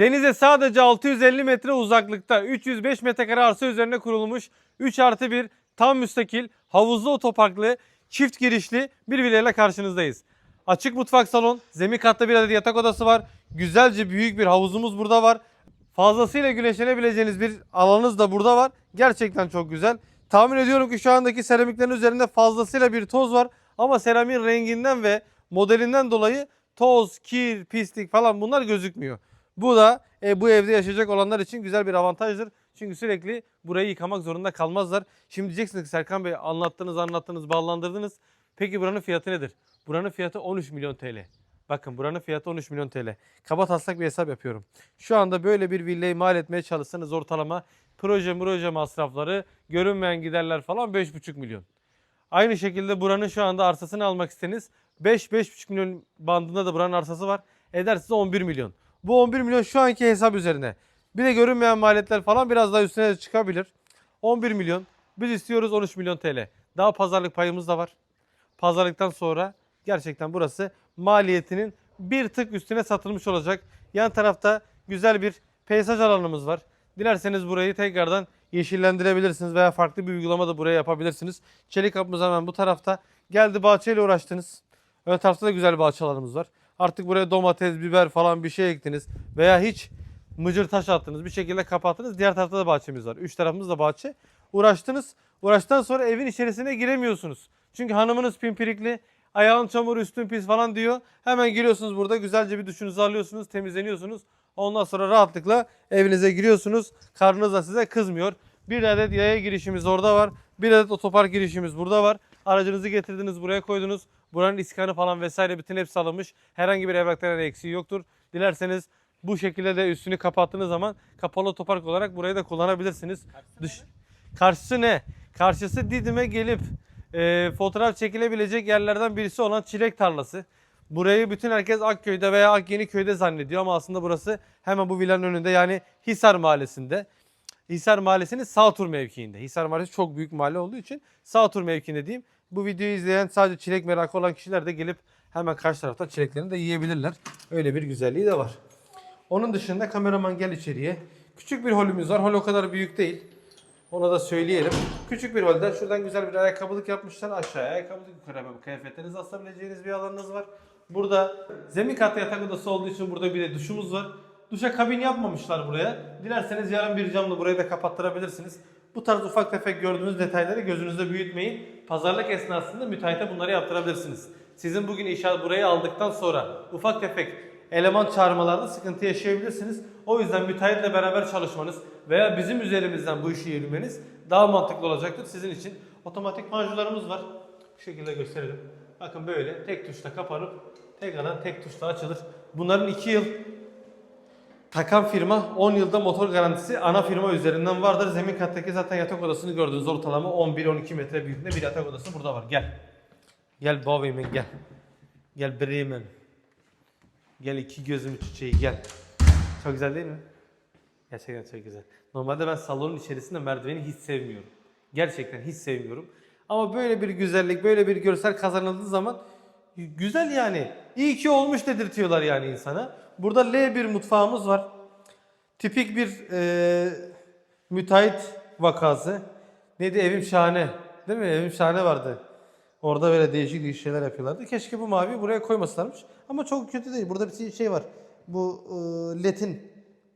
Denize sadece 650 metre uzaklıkta 305 metrekare arsa üzerine kurulmuş 3 artı 1 tam müstakil havuzlu otoparklı çift girişli bir villayla karşınızdayız. Açık mutfak salon, zemin katta bir adet yatak odası var. Güzelce büyük bir havuzumuz burada var. Fazlasıyla güneşlenebileceğiniz bir alanınız da burada var. Gerçekten çok güzel. Tahmin ediyorum ki şu andaki seramiklerin üzerinde fazlasıyla bir toz var. Ama seramiğin renginden ve modelinden dolayı toz, kir, pislik falan bunlar gözükmüyor. Bu da e, bu evde yaşayacak olanlar için güzel bir avantajdır. Çünkü sürekli burayı yıkamak zorunda kalmazlar. Şimdi diyeceksiniz ki Serkan Bey anlattınız anlattınız bağlandırdınız. Peki buranın fiyatı nedir? Buranın fiyatı 13 milyon TL. Bakın buranın fiyatı 13 milyon TL. Kaba taslak bir hesap yapıyorum. Şu anda böyle bir villayı mal etmeye çalışsanız ortalama proje proje masrafları, görünmeyen giderler falan 5,5 milyon. Aynı şekilde buranın şu anda arsasını almak isteniz 5-5,5 milyon bandında da buranın arsası var. Eder size 11 milyon. Bu 11 milyon şu anki hesap üzerine. Bir de görünmeyen maliyetler falan biraz daha üstüne çıkabilir. 11 milyon. Biz istiyoruz 13 milyon TL. Daha pazarlık payımız da var. Pazarlıktan sonra gerçekten burası maliyetinin bir tık üstüne satılmış olacak. Yan tarafta güzel bir peyzaj alanımız var. Dilerseniz burayı tekrardan yeşillendirebilirsiniz veya farklı bir uygulama da buraya yapabilirsiniz. Çelik kapımız hemen bu tarafta. Geldi bahçeyle uğraştınız. Ön tarafta da güzel bahçe alanımız var. Artık buraya domates, biber falan bir şey ektiniz veya hiç mıcır taş attınız bir şekilde kapattınız. Diğer tarafta da bahçemiz var. Üç tarafımız da bahçe. Uğraştınız. Uğraştıktan sonra evin içerisine giremiyorsunuz. Çünkü hanımınız pimpirikli, ayağın çamur, üstün pis falan diyor. Hemen giriyorsunuz burada güzelce bir duşunuzu alıyorsunuz, temizleniyorsunuz. Ondan sonra rahatlıkla evinize giriyorsunuz. Karnınız da size kızmıyor. Bir adet yaya girişimiz orada var. Bir adet otopark girişimiz burada var. Aracınızı getirdiniz buraya koydunuz. Buranın iskanı falan vesaire bütün hepsi alınmış. Herhangi bir evrakların eksiği yoktur. Dilerseniz bu şekilde de üstünü kapattığınız zaman kapalı otopark olarak burayı da kullanabilirsiniz. Dış, karşısı ne? Karşısı Didim'e gelip e, fotoğraf çekilebilecek yerlerden birisi olan Çilek Tarlası. Burayı bütün herkes Akköy'de veya Akyeniköy'de zannediyor ama aslında burası hemen bu villanın önünde yani Hisar Mahallesi'nde. Hisar Mahallesi'nin sağ tur mevkiinde. Hisar Mahallesi çok büyük mahalle olduğu için sağ tur mevkiinde diyeyim. Bu videoyu izleyen sadece çilek merakı olan kişiler de gelip hemen karşı taraftan çileklerini de yiyebilirler. Öyle bir güzelliği de var. Onun dışında kameraman gel içeriye. Küçük bir holümüz var. Hol o kadar büyük değil. Ona da söyleyelim. Küçük bir holde şuradan güzel bir ayakkabılık yapmışlar. Aşağıya ayakkabılık yukarı hemen kıyafetlerinizi asabileceğiniz bir alanınız var. Burada zemin katta yatak odası olduğu için burada bir de duşumuz var. Duşa kabin yapmamışlar buraya. Dilerseniz yarın bir camla burayı da kapattırabilirsiniz. Bu tarz ufak tefek gördüğünüz detayları gözünüzde büyütmeyin. Pazarlık esnasında müteahhite bunları yaptırabilirsiniz. Sizin bugün inşaat burayı aldıktan sonra ufak tefek eleman çağırmalarda sıkıntı yaşayabilirsiniz. O yüzden müteahhitle beraber çalışmanız veya bizim üzerimizden bu işi yürümeniz daha mantıklı olacaktır sizin için. Otomatik panjurlarımız var. Bu şekilde gösterelim. Bakın böyle tek tuşla kapanıp tekrardan tek tuşla açılır. Bunların 2 yıl takan firma 10 yılda motor garantisi ana firma üzerinden vardır. Zemin kattaki zaten yatak odasını gördünüz ortalama 11-12 metre büyüklüğünde bir yatak odası burada var. Gel. Gel Boveman gel. Gel Bremen. Gel iki gözüm çiçeği gel. Çok güzel değil mi? Gerçekten çok güzel. Normalde ben salonun içerisinde merdiveni hiç sevmiyorum. Gerçekten hiç sevmiyorum. Ama böyle bir güzellik, böyle bir görsel kazanıldığı zaman güzel yani. İyi ki olmuş dedirtiyorlar yani insana. Burada L1 mutfağımız var. Tipik bir e, müteahhit vakası. Neydi evim şahane. Değil mi? Evim şahane vardı. Orada böyle değişik değişik şeyler yapıyorlardı. Keşke bu maviyi buraya koymasalarmış. Ama çok kötü değil. Burada bir şey var. Bu e, ledin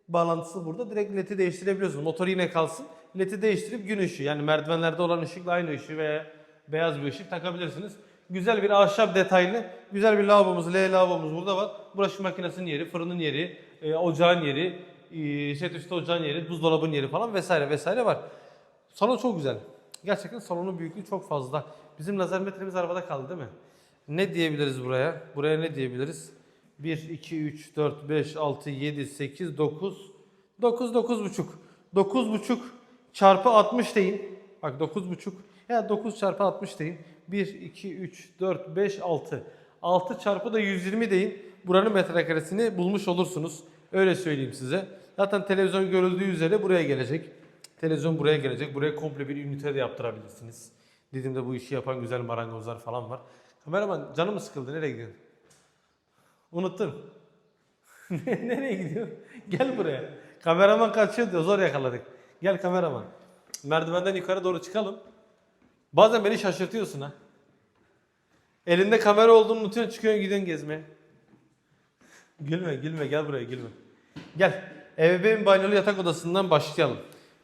bağlantısı burada. Direkt ledi değiştirebiliyorsun. Motor yine kalsın. Ledi değiştirip gün ışığı yani merdivenlerde olan ışıkla aynı ışığı veya beyaz bir ışık takabilirsiniz. Güzel bir ahşap detaylı, güzel bir lavabomuz, L lavabomuz burada var. Bulaşık makinesinin yeri, fırının yeri, e, ocağın yeri, e, set üstü ocağın yeri, buzdolabının yeri falan vesaire vesaire var. Salon çok güzel. Gerçekten salonun büyüklüğü çok fazla. Bizim lazer metremiz arabada kaldı değil mi? Ne diyebiliriz buraya? Buraya ne diyebiliriz? 1, 2, 3, 4, 5, 6, 7, 8, 9, 9, 9,5. 9,5 çarpı 60 deyin. Bak 9,5 ya 9 çarpı 60 deyin. 1, 2, 3, 4, 5, 6. 6 çarpı da 120 deyin. Buranın metrekaresini bulmuş olursunuz. Öyle söyleyeyim size. Zaten televizyon görüldüğü üzere buraya gelecek. Televizyon buraya gelecek. Buraya komple bir ünite de yaptırabilirsiniz. Didim'de bu işi yapan güzel marangozlar falan var. Kameraman canı mı sıkıldı? Nereye gidiyorsun? Unuttun. Nereye gidiyor? Gel buraya. Kameraman kaçıyor diyor. Zor yakaladık. Gel kameraman. Merdivenden yukarı doğru çıkalım. Bazen beni şaşırtıyorsun ha. Elinde kamera olduğunu unutuyorsun çıkıyorsun gidiyorsun gezmeye. Gülme gülme gel buraya gülme. Gel. Ebeveyn banyolu yatak odasından başlayalım.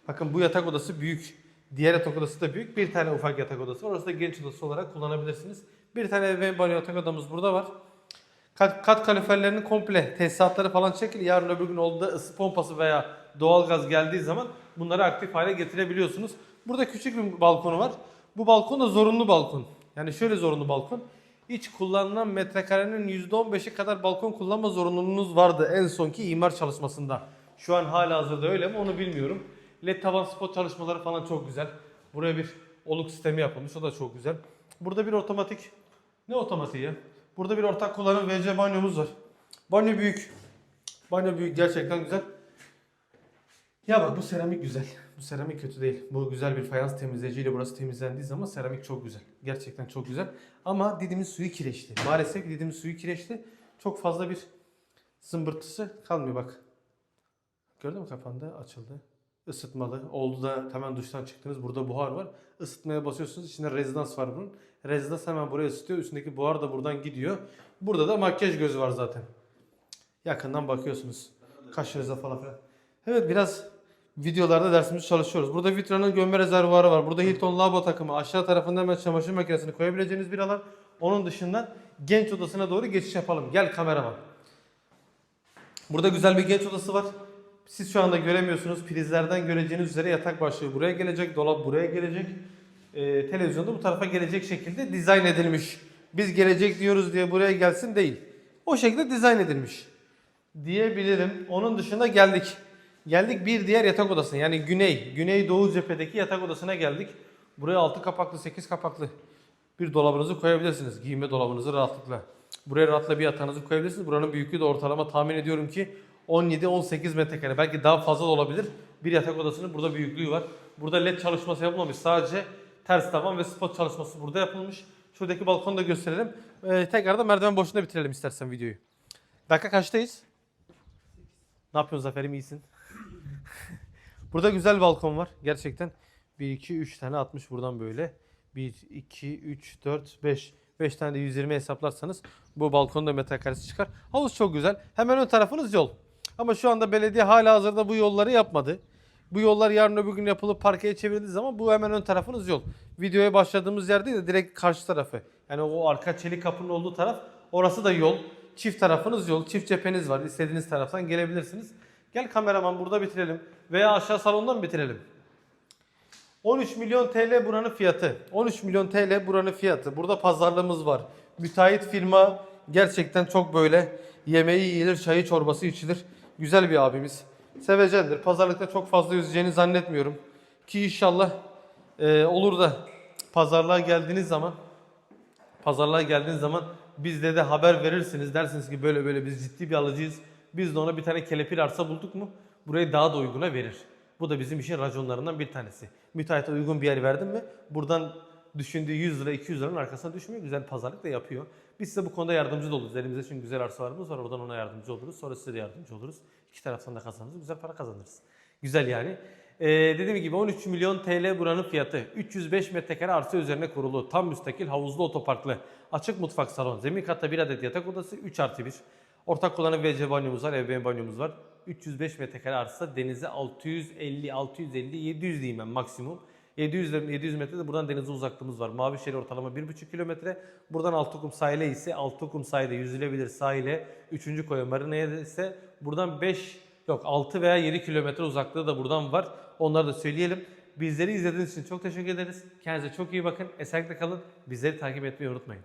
Bakın bu yatak odası büyük. Diğer yatak odası da büyük. Bir tane ufak yatak odası var. Orası da genç odası olarak kullanabilirsiniz. Bir tane ebeveyn banyo yatak odamız burada var. Kat, kat kaloriferlerinin komple tesisatları falan çekil. Yarın öbür gün olduğunda ısı pompası veya doğalgaz geldiği zaman bunları aktif hale getirebiliyorsunuz. Burada küçük bir balkonu var. Bu balkon da zorunlu balkon. Yani şöyle zorunlu balkon. İç kullanılan metrekarenin %15'i kadar balkon kullanma zorunluluğunuz vardı en sonki imar çalışmasında. Şu an hala hazırda öyle mi onu bilmiyorum. LED tavan spot çalışmaları falan çok güzel. Buraya bir oluk sistemi yapılmış o da çok güzel. Burada bir otomatik ne otomatiği ya? Burada bir ortak kullanım WC banyomuz var. Banyo büyük. Banyo büyük gerçekten güzel. Ya bak bu seramik güzel. Bu seramik kötü değil. Bu güzel bir fayans temizleyiciyle burası temizlendiği zaman seramik çok güzel. Gerçekten çok güzel. Ama Didim'in suyu kireçli. Maalesef Didim'in suyu kireçli. Çok fazla bir zımbırtısı kalmıyor bak. Gördün mü kafanda açıldı. Isıtmalı. Oldu da hemen duştan çıktınız. Burada buhar var. Isıtmaya basıyorsunuz. İçinde rezidans var bunun. Rezidans hemen buraya ısıtıyor. Üstündeki buhar da buradan gidiyor. Burada da makyaj gözü var zaten. Yakından bakıyorsunuz. Kaşınıza falan filan. Evet biraz videolarda dersimizi çalışıyoruz. Burada Vitra'nın gömme rezervuarı var. Burada Hilton lavabo takımı. Aşağı tarafında hemen çamaşır makinesini koyabileceğiniz bir alan. Onun dışında genç odasına doğru geçiş yapalım. Gel kameraman. Burada güzel bir genç odası var. Siz şu anda göremiyorsunuz. Prizlerden göreceğiniz üzere yatak başlığı buraya gelecek. Dolap buraya gelecek. Ee, televizyonda bu tarafa gelecek şekilde dizayn edilmiş. Biz gelecek diyoruz diye buraya gelsin değil. O şekilde dizayn edilmiş. Diyebilirim. Onun dışında geldik. Geldik bir diğer yatak odasına. Yani güney, güneydoğu cephedeki yatak odasına geldik. Buraya 6 kapaklı, 8 kapaklı bir dolabınızı koyabilirsiniz. Giyinme dolabınızı rahatlıkla. Buraya rahatla bir yatağınızı koyabilirsiniz. Buranın büyüklüğü de ortalama tahmin ediyorum ki 17-18 metrekare. Belki daha fazla da olabilir. Bir yatak odasının burada büyüklüğü var. Burada led çalışması yapılmamış. Sadece ters tavan ve spot çalışması burada yapılmış. Şuradaki balkonu da gösterelim. Ee, tekrar da merdiven boşluğunda bitirelim istersen videoyu. Dakika kaçtayız? Ne yapıyorsun Zafer'im iyisin? Burada güzel balkon var gerçekten. 1, 2, 3 tane atmış buradan böyle. 1, 2, 3, 4, 5. 5 tane de 120 hesaplarsanız bu balkonda metrekaresi çıkar. Havuz çok güzel. Hemen ön tarafınız yol. Ama şu anda belediye hala hazırda bu yolları yapmadı. Bu yollar yarın öbür gün yapılıp parkeye çevrildiği zaman bu hemen ön tarafınız yol. Videoya başladığımız yer değil de direkt karşı tarafı. Yani o arka çelik kapının olduğu taraf orası da yol. Çift tarafınız yol. Çift cepheniz var. İstediğiniz taraftan gelebilirsiniz. Gel kameraman burada bitirelim. Veya aşağı salondan mı bitirelim? 13 milyon TL buranın fiyatı. 13 milyon TL buranın fiyatı. Burada pazarlığımız var. Müteahhit firma gerçekten çok böyle yemeği yenir, çayı çorbası içilir. Güzel bir abimiz. Sevecendir. Pazarlıkta çok fazla yüzeceğini zannetmiyorum. Ki inşallah e, olur da pazarlığa geldiğiniz zaman pazarlığa geldiğiniz zaman bizde de haber verirsiniz. Dersiniz ki böyle böyle biz ciddi bir alıcıyız. Biz de ona bir tane kelepir arsa bulduk mu burayı daha da uyguna verir. Bu da bizim işin raconlarından bir tanesi. Müteahhite uygun bir yer verdin mi buradan düşündüğü 100 lira 200 liranın arkasına düşmüyor. Güzel pazarlık da yapıyor. Biz size bu konuda yardımcı da oluruz. Elimizde çünkü güzel arsalarımız var. Oradan ona yardımcı oluruz. Sonra size de yardımcı oluruz. İki taraftan da kazanırız. Güzel para kazanırız. Güzel yani. Ee, dediğim gibi 13 milyon TL buranın fiyatı. 305 metrekare arsa üzerine kurulu. Tam müstakil havuzlu otoparklı. Açık mutfak salon. Zemin katta bir adet yatak odası 3 artı 1. Ortak kullanım WC banyomuz var, ebeveyn banyomuz var. 305 metrekare arsa denize 650, 650, 700 diyeyim ben maksimum. 700, ile- 700 metre de buradan denize uzaklığımız var. Mavişehir ortalama 1,5 kilometre. Buradan Altıkum sahile ise Altıkum sahilde yüzülebilir sahile. 3. koyu Marina'ya ise buradan 5 yok 6 veya 7 kilometre uzaklığı da buradan var. Onları da söyleyelim. Bizleri izlediğiniz için çok teşekkür ederiz. Kendinize çok iyi bakın. Esenlikle kalın. Bizleri takip etmeyi unutmayın.